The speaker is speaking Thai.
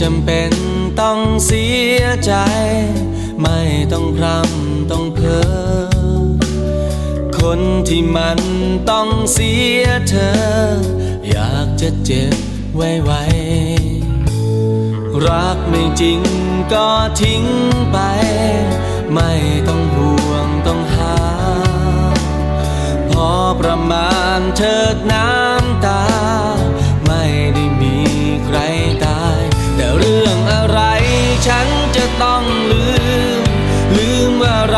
จำเป็นต้องเสียใจ ไม่ต้องพร่ำต้องเพ้อคนที่มันต้องเสียเธอ อยากจะเจ็บไว้ไว้รักไม่จริงก็ทิ้งไป ไม่ต้องห่วงต้องหา พอประมาณเถิดน้ำ จะต้องลืม ลืมว่าเรา